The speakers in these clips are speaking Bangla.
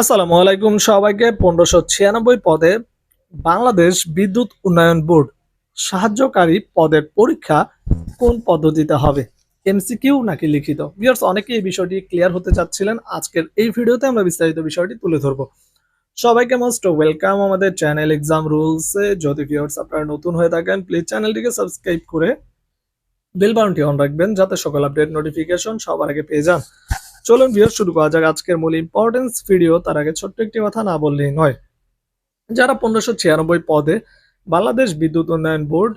আসসালামু আলাইকুম সবাইকে পনেরোশো ছিয়ানব্বই পদে বাংলাদেশ বিদ্যুৎ উন্নয়ন বোর্ড সাহায্যকারী পদের পরীক্ষা কোন পদ্ধতিতে হবে? এমসিকিউ নাকি লিখিত? ভিউয়ার্স অনেকে এই বিষয়টি ক্লিয়ার হতে চাচ্ছিলেন। আজকের এই ভিডিওতে আমরা বিস্তারিত বিষয়টি তুলে ধরবো। সবাইকে মোস্ট ওয়েলকাম আমাদের চ্যানেল এক্সাম রুলসে যদি ভিউয়ার্স আপনারা নতুন হয়ে থাকেন প্লিজ চ্যানেলটিকে সাবস্ক্রাইব করে বেল বাটনটি অন রাখবেন, যাতে সকল আপডেট নোটিফিকেশন সবার আগে পেয়ে যান। চলুন ভিডিও শুরু করা যাক আজকের মূল ইম্পর্টেন্স ভিডিও তার আগে ছোট্ট একটি কথা না বললেই নয়। যারা পনেরোশো ছিয়ানব্বই পদে বাংলাদেশ বিদ্যুৎ উন্নয়ন বোর্ড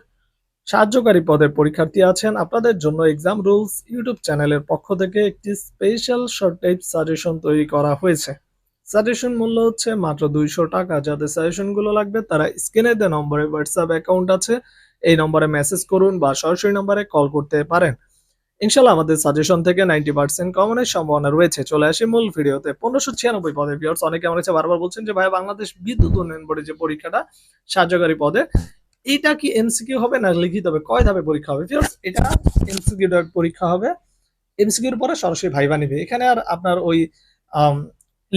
সাহায্যকারী পদের পরীক্ষার্থী আছেন, আপনাদের জন্য এক্সাম রুলস ইউটিউব চ্যানেলের পক্ষ থেকে একটি স্পেশাল শর্ট টাইপ সাজেশন তৈরি করা হয়েছে। সাজেশন মূল্য হচ্ছে মাত্র দুইশো টাকা। যাদের সাজেশনগুলো লাগবে, তারা স্ক্রিনে দেওয়া নম্বরে হোয়াটসঅ্যাপ অ্যাকাউন্ট আছে। এই নম্বরে মেসেজ করুন বা সরাসরি নম্বরে কল করতে পারেন। ইনশাল্লাহ আমাদের সাজেশন থেকে নাইনটি পার্সেন্ট কমনের সম্ভাবনা রয়েছে। চলে আসি মূল ভিডিওতে। পনেরোশো ছিয়ানব্বই পদে ভিউয়ার্স অনেকে আমার কাছে বারবার বলছেন যে, ভাই, বাংলাদেশ বিদ্যুৎ উন্নয়ন বোর্ডের যে পরীক্ষাটা সাহায্যকারী পদে, এটা কি এমসিকিউ হবে না লিখিত হবে? কয় ধাপে পরীক্ষা হবে? ভিউয়ার্স এটা এমসিকিউ পরীক্ষা হবে। এমসিকিউর পরে সরাসরি ভাইবা নিবে। এখানে আর আপনার ওই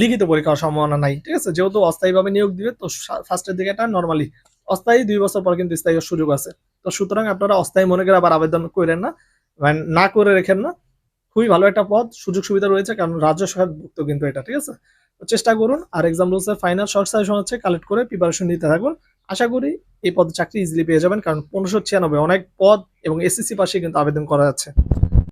লিখিত পরীক্ষা হওয়ার সম্ভাবনা নাই, ঠিক আছে? যেহেতু অস্থায়ীভাবে নিয়োগ দিবে, তো ফার্স্টের দিকে এটা নর্মালি অস্থায়ী দুই বছর পর কিন্তু স্থায়ী সুযোগ আছে। তো সুতরাং আপনারা অস্থায়ী মনে করে আবার আবেদন করেন না। মানে না করে রেখেন না। খুবই ভালো একটা পদ সুযোগ সুবিধা রয়েছে, কারণ রাজ্য সরকারভুক্ত কিন্তু এটা, ঠিক আছে? চেষ্টা করুন, আর এক্সাম রুলসের ফাইনাল শর্ট সাজেশন হচ্ছে কালেক্ট করে প্রিপারেশন নিতে থাকুন। আশা করি এই পদে চাকরি ইজিলি পেয়ে যাবেন, কারণ পনেরোশো ছিয়ানব্বই অনেক পদ এবং এসএসসি পাশে কিন্তু আবেদন করা যাচ্ছে।